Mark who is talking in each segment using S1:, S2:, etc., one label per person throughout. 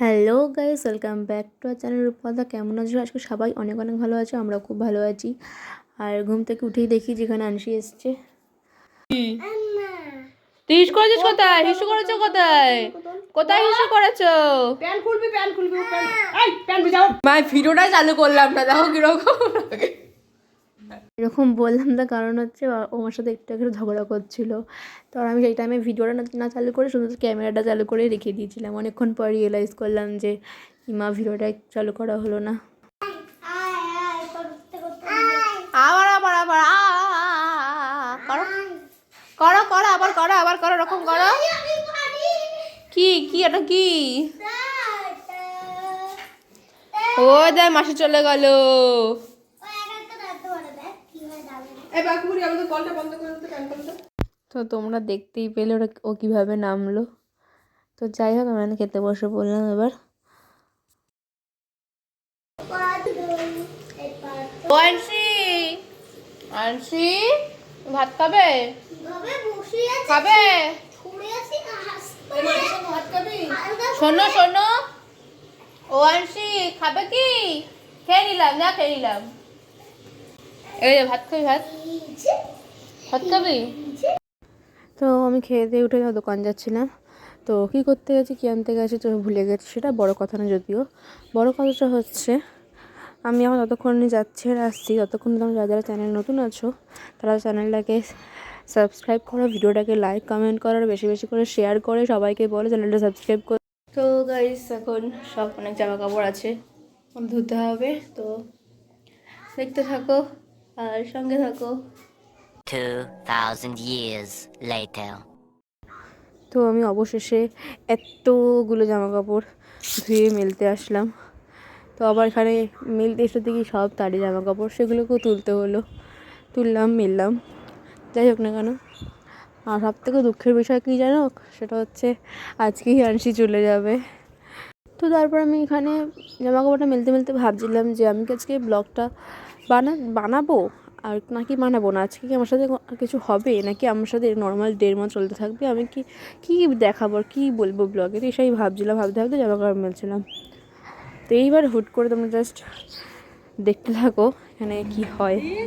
S1: Hello guys welcome back to our channel Rupkotha কেমন আছো? আজকে সবাই অনেক অনেক ভালো আছে আমরা খুব ভালো আছি। আর ঘুম থেকে উঠেই দেখি যেখানে আনসি এসছে।
S2: তুই হিস করেছিস কোথায়? হিসু করেছ কোথায়? কোথায় হিসু করেছ?
S3: প্যান খুলবি প্যান খুলবি প্যান। এই প্যান
S2: মাই ভিডিওটা চালু করলাম না দেখো কীরকম
S1: এরকম বললাম তার কারণ হচ্ছে ওমার সাথে একটু একটু ঝগড়া করছিল তো আর আমি সেই টাইমে ভিডিওটা না না চালু করে শুধু ক্যামেরাটা চালু করে রেখে দিয়েছিলাম অনেকক্ষণ পর রিয়েলাইজ করলাম যে ইমা ভিডিওটা চালু করা হলো না
S2: আবার আবার আবার করো করো আবার করো আবার করো এরকম করো কি কি এটা কি ও দেয় মাসি চলে গেল
S3: এই আমাদের কলটা বন্ধ করে দিতে প্যান খুলতে
S1: তো তোমরা দেখতেই পেলে ওরা ও কীভাবে নামলো। তো যাই হোক আমি খেতে বসে পড়লাম এবার।
S2: ও আনসি আনসি ভাত খাবে? খাবে?
S3: ভাত খাবি?
S2: শোনো শোনো। ও আনসি খাবে কি? খেয়ে নিলাম না খেয়ে নিলাম। এই ভাত খাবি ভাত। ভাত খাবি?
S1: তো আমি খেয়ে দিয়ে উঠে দোকান যাচ্ছিলাম। তো কী করতে গেছি কী আনতে গেছি তো ভুলে গেছি সেটা বড় কথা না যদিও। বড় কথাটা হচ্ছে আমি এখন যতক্ষণ যাচ্ছি আর আসছি ততক্ষণ তোমরা যারা যারা চ্যানেল নতুন আছো তারা চ্যানেলটাকে সাবস্ক্রাইব করো ভিডিওটাকে লাইক কমেন্ট করো আর বেশি বেশি করে শেয়ার করে সবাইকে বলো চ্যানেলটা সাবস্ক্রাইব করো। তো গাইস এখন সব অনেক জামা কাপড় আছে ধুতে হবে তো দেখতে থাকো আর সঙ্গে থাকো।
S4: 2,000 years later.
S1: তো আমি অবশেষে এতগুলো জামা কাপড় ধুয়ে মেলতে আসলাম। তো আবার এখানে মেলতে এসে দেখি সব তারই জামা কাপড় সেগুলোকেও তুলতে হলো। তুললাম মেললাম। যাই হোক না কেন আর সব থেকে দুঃখের বিষয় কী জানো? সেটা হচ্ছে আজকেই আনসি চলে যাবে। তো তারপর আমি এখানে জামা কাপড়টা মেলতে মেলতে ভাবছিলাম যে আমি কি আজকে ব্লগটা বানা বানাবো? আর নাকি বানাবো না? আজকে কি আমার সাথে কিছু হবে? নাকি আমার সাথে নর্মাল ডের মাস চলতে থাকবে? আমি কি, কী দেখাবো আর কী বলব ব্লগে তো এসবই ভাবছিলাম, ভাবতে ভাবতে জামা কাপড় মেলছিলাম তো এইবার হুট করে তোমরা জাস্ট দেখতে থাকো, এখানে কি হয়।
S2: হ্যাঁ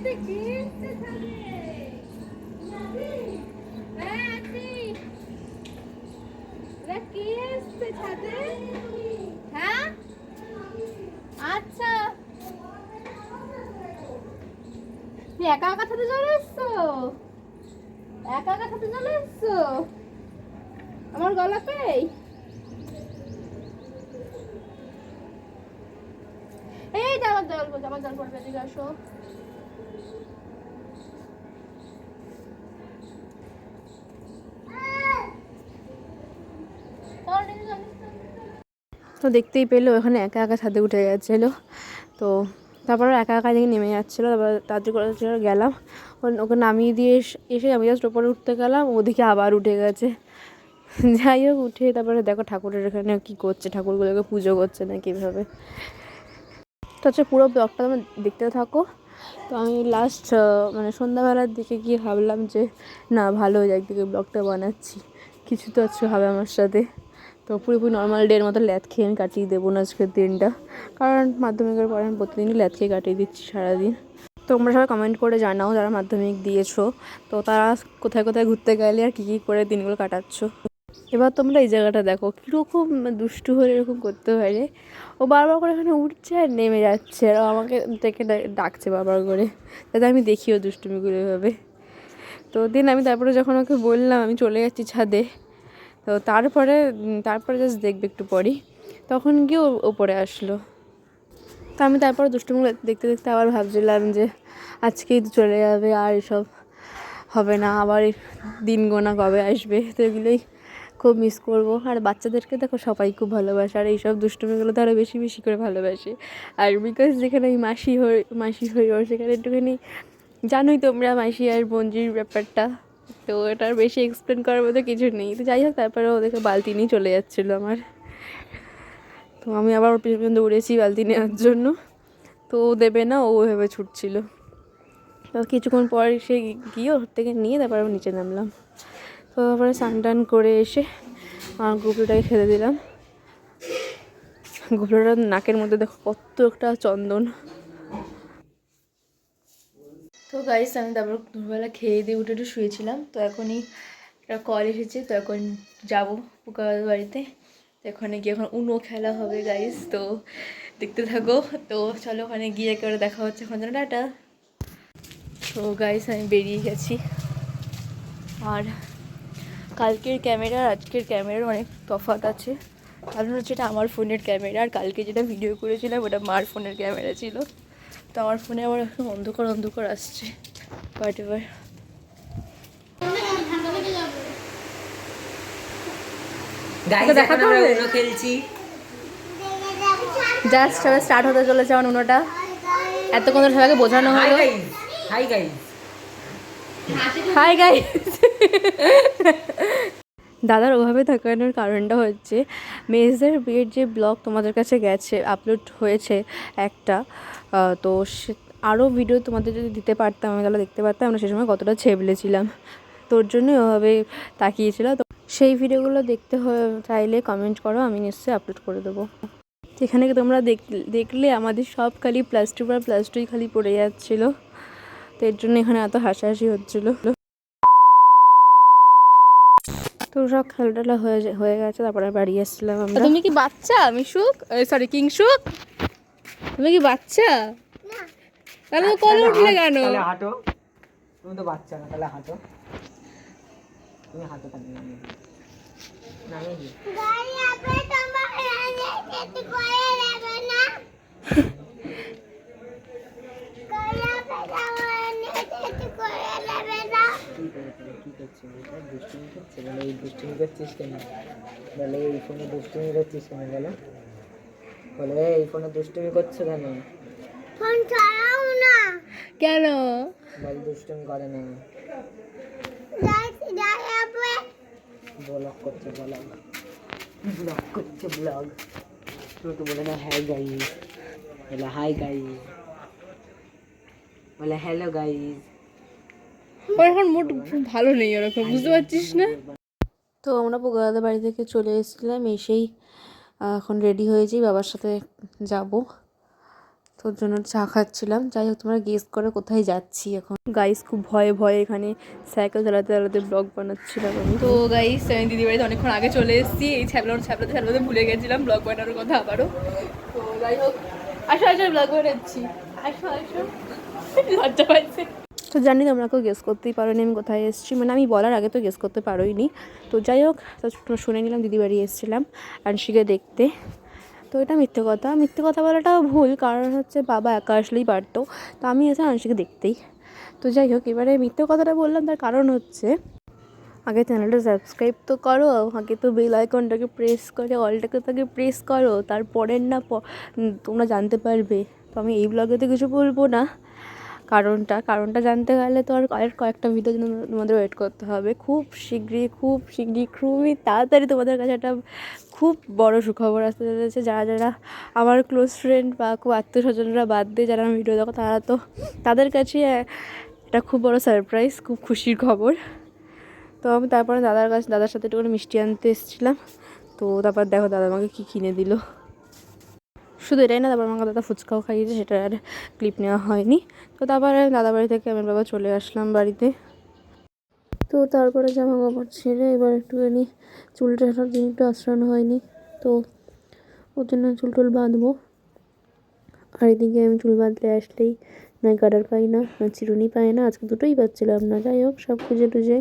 S2: তুমি একা একা সাথে চলে এসছো? একা একা সাথে চলে এসছো? আমার গলা পেই এই যে আমার জল আমার পড়বে এদিকে আসো।
S1: তো দেখতেই পেল ওখানে একা একা ছাদে উঠে গেছিল। তো তারপর একা একা দিকে নেমে যাচ্ছিল, তারপর তাড়াতাড়ি করে গেলাম। ওকে নামিয়ে দিয়ে এস- আমি জাস্ট ওপরে উঠতে গেলাম, ওদিকে আবার উঠে গেছে। যাই হোক, উঠে তারপরে দেখো ঠাকুরের এখানে কী করছে, ঠাকুরগুলোকে পুজো করছে না কীভাবে তো হচ্ছে পুরো ব্লগটা তোমরা দেখতে থাকো। তো আমি লাস্ট মানে সন্ধ্যাবেলার দিকে গিয়ে ভাবলাম যে, না, ভালো একদিকে ব্লগটা বানাচ্ছি। কিছু তো আজকে হবে আমার সাথে। তো পুরোপুরি নর্মাল ডের মতো ল্যাথ খেয়ে আমি কাটিয়ে দেবো না আজকের দিনটা। কারণ মাধ্যমিকের পরে আমি প্রতিদিনই ল্যাথ খেয়ে কাটিয়ে দিচ্ছি সারাদিন। তোমরা সবাই কমেন্ট করে জানাও যারা মাধ্যমিক দিয়েছ। তো তারা কোথায় কোথায় ঘুরতে গেলে আর কী কী করে দিনগুলো কাটাচ্ছো। এবার তোমরা এই জায়গাটা দেখো, কীরকম দুষ্টু হলে এরকম করতে পারে ও বারবার করে এখানে উঠছে আর নেমে যাচ্ছে। আর ও আমাকে ডেকে ডাকছে বারবার করে, যাতে আমি দেখিও দুষ্টুমিগুলো এভাবে। তো দিন আমি তারপরে যখন ওকে বললাম, আমি চলে যাচ্ছি ছাদে। তো তারপরে তারপরে জাস্ট দেখবে একটু পরই। তখন গিয়ে ওপরে আসলো। তো আমি তারপর দুষ্টুমিগুলো দেখতে দেখতে আবার ভাবছিলাম যে, আজকেই তো চলে যাবে, আর এসব হবে না। আবার দিন গোনা কবে আসবে? তো এগুলোই খুব মিস করব। আর বাচ্চাদেরকে দেখো, সবাই খুব ভালোবাসে। আর এইসব দুষ্টুমিগুলো তো আরও বেশি বেশি করে ভালোবাসে। আর বিকজ যেখানে আমি মাসি হই মাসি হই ওর সেখানে একটুখানি জানোই তোমরা মাসি আর বঞ্জির ব্যাপারটা। তো এটা আর বেশি এক্সপ্লেন করার মতো কিছু নেই। তো যাই হোক, তারপরে ওদেরকে বালতি নিয়ে চলে যাচ্ছিল আমার। তো আমি আবার ওর পিছন পর্যন্ত উড়েছি বালতি নেওয়ার জন্য। তো ও দেবে না, ও ভেবে ছুটছিল। তো কিছুক্ষণ পর সে গিয়ে ওর থেকে নিয়ে তারপর আমি নিচে নামলাম। তো তারপরে স্নান টান করে এসে আমার গুপড়িটাকে খেতে দিলাম। গোবলাটার নাকের মধ্যে দেখো কত একটা চন্দন। তো গাইস আমি তারপর দুপুরবেলা খেয়ে দিয়ে উঠে একটু শুয়েছিলাম। তো এখনই একটা কল এসেছে, তো এখন যাব পুকার বাড়িতে। তো ওখানে গিয়ে এখন উনো খেলা হবে গাইস তো দেখতে থাকো। তো চলো ওখানে গিয়ে একেবারে দেখা হচ্ছে এখন যেন। টাটা। তো গাইস আমি বেরিয়ে গেছি। আর কালকের ক্যামেরা আর আজকের ক্যামেরার অনেক তফাৎ আছে। কারণ হচ্ছে এটা আমার ফোনের ক্যামেরা আর কালকে যেটা ভিডিও করেছিলাম ওটা মার ফোনের ক্যামেরা ছিল। তো আমার ফোনে আবার এখন অন্ধকার অন্ধকার আসছে। বাট এবার জাস্ট এবার স্টার্ট হতে চলেছে আমার উনোটা এতক্ষণ ধরে সবাইকে বোঝানো
S4: হাই
S1: হলো।
S4: হাই গাইস
S1: হাই গাই দাদার ওভাবে তাকানোর কারণটা হচ্ছে মেজদের বিয়ের যে ব্লগ তোমাদের কাছে গেছে আপলোড হয়েছে একটা তো সে আরও ভিডিও তোমাদের যদি দিতে পারতাম, আমি তাহলে দেখতে পারতাম আমরা সেই সময় কতটা ছেবলেছিলাম তোর জন্যই ওভাবে তাকিয়েছিল। তো সেই ভিডিওগুলো দেখতে চাইলে কমেন্ট করো, আমি নিশ্চয়ই আপলোড করে দেবো। এখানে তোমরা দেখ- দেখলে আমাদের সব খালি প্লাস টু প্লাস টুই খালি পড়ে যাচ্ছিল। তো এর জন্য এখানে এত হাসাহাসি হচ্ছিল। তো সব খেলা টেলা হয়ে হয়ে গেছে তারপরে বাড়ি এসেছিলাম আমরা।
S2: তুমি কি বাচ্চা? মিশুক? সরি কিংশুক? তুমি কি বাচ্চা? তাহলে কলে উঠলে কেন?
S4: তাহলে হাঁটো। তুমি তো বাচ্চা না তাহলে হাঁটো। তুমি হাঁটো তাহলে। নামিয়ে দিই। নামিয়ে দিই। কি করে কি করছে এটা দুষ্টুমি করছে বলে এই দুষ্টুমি করছিস কেন? বলে এই ফোনে দুষ্টুমি করছিস কেন? বলে। বলে এই ফোনে দুষ্টুমি করছ কেন?
S2: কেন?
S4: বল দুষ্টুমি করে না। ব্লগ করছে ব্লগ ব্লগ করছে ব্লগ বলে না হ্যাঁ গাইস বলে হাই গাইস বলে হ্যালো গাইস
S2: ওর এখন মুড ভালো নেই ওরকম বুঝতে পারছিস না?
S1: তো আমরা পোকাদাদের বাড়ি থেকে চলে এসেছিলাম এসেই এখন রেডি হয়েছি বাবার সাথে যাব। তোর জন্য চা খাচ্ছিলাম যাই হোক তোমরা গেস করে কোথায় যাচ্ছি এখন। গাইস খুব ভয়ে ভয়ে এখানে সাইকেল চালাতে চালাতে ব্লগ বানাচ্ছিলাম আমি।
S2: তো গাইস আমি দিদি বাড়িতে অনেকক্ষণ আগে চলে এসেছি এই ছ্যাবলানো ছ্যাবলাতে ছ্যাবলাতে ভুলে গেছিলাম ব্লগ বানানোর কথা আবারও। তো যাই হোক আসো আসো ব্লগ বানাচ্ছি। আসো আসো। লজ্জা পাইছে।
S1: তো জানি তোমরা কেউ গেস করতেই পারোনি, আমি কোথায় এসেছি। মানে আমি বলার আগে তো গেস করতে পারোইনি। তো যাই হোক তো শুনে নিলাম দিদি বাড়ি এসেছিলাম আনশিকে দেখতে। তো এটা মিথ্যে কথা। মিথ্যে কথা বলাটাও ভুল, কারণ হচ্ছে বাবা একা আসলেই পারতো। তো আমি এসে আনশিকে দেখতেই। তো যাই হোক, এবারে মিথ্যে কথাটা বললাম, তার কারণ হচ্ছে আগে চ্যানেলটা সাবস্ক্রাইব তো করো, আগে তো বেল আইকনটাকে প্রেস করে অলটাকে তাকে প্রেস করো, তারপরের না তোমরা জানতে পারবে। তো আমি এই ব্লগেতে কিছু বলব না। কারণটা কারণটা জানতে গেলে তো আর আর কয়েকটা ভিডিও জন্য তোমাদের ওয়েট করতে হবে। খুব শীঘ্রই খুব শীঘ্রই, খুবই তাড়াতাড়ি তোমাদের কাছে একটা খুব বড় সুখবর আসতে চলেছে। যারা যারা আমার ক্লোজ ফ্রেন্ড বা খুব আত্মীয় স্বজনরা বাদ দিয়ে যারা আমি ভিডিও দেখো, তারা তো তাদের কাছে এটা খুব বড় সারপ্রাইজ খুব খুশির খবর। তো আমি তারপরে দাদার কাছে, দাদার সাথে একটু মিষ্টি আনতে এসেছিলাম। তো তারপর দেখো দাদা আমাকে কী কিনে দিল। শুধু এটাই না, তারপর আমাকে দাদা ফুচকাও খাইয়েছে, সেটা আর ক্লিপ নেওয়া হয়নি। তো তারপরে দাদা বাড়ি থেকে আমার বাবা চলে আসলাম বাড়িতে। তো তারপরে জামা কাপড় ছেড়ে এবার একটুখানি চুলটা সব দিন একটু আশ্রানো হয়নি, তো ওর জন্য চুল টুল বাঁধবো। আর এদিকে আমি চুল বাঁধলে আসলেই নয় কাটার পাই না না চিরুনি পাই না, আজকে দুটোই পাচ্ছিলাম না, যাই হোক, সব খুঁজে টুজে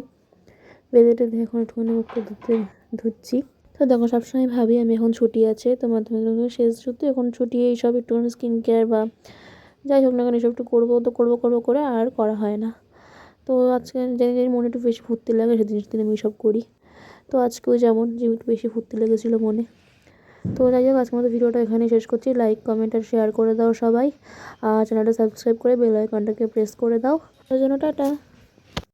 S1: বেঁধে টেঁধে এখন একটুখানি মুখটা ধুতে ধুচ্ছি। তো দেখো, সবসময় ভাবি আমি এখন ছুটি আছে, তো মাধ্যমিক শেষ ছুটি এখন ছুটি এইসব একটুখানি স্কিন কেয়ার বা যাই হোক না কেন এসব একটু করব, তো করব করব করে আর করা হয় না। তো আজকে জানি জানি মনে একটু বেশি ফুর্তি লাগে, সেদিন সেদিন আমি সব করি। তো আজকেও যেমন যে একটু বেশি ফুর্তি লেগেছিলো মনে। তো যাই হোক, আজকের মতো ভিডিওটা এখানে শেষ করছি। লাইক কমেন্ট আর শেয়ার করে দাও সবাই। আর চ্যানেলটা সাবস্ক্রাইব করে বেল আইকনটাকে প্রেস করে দাও। জন্য টাটা।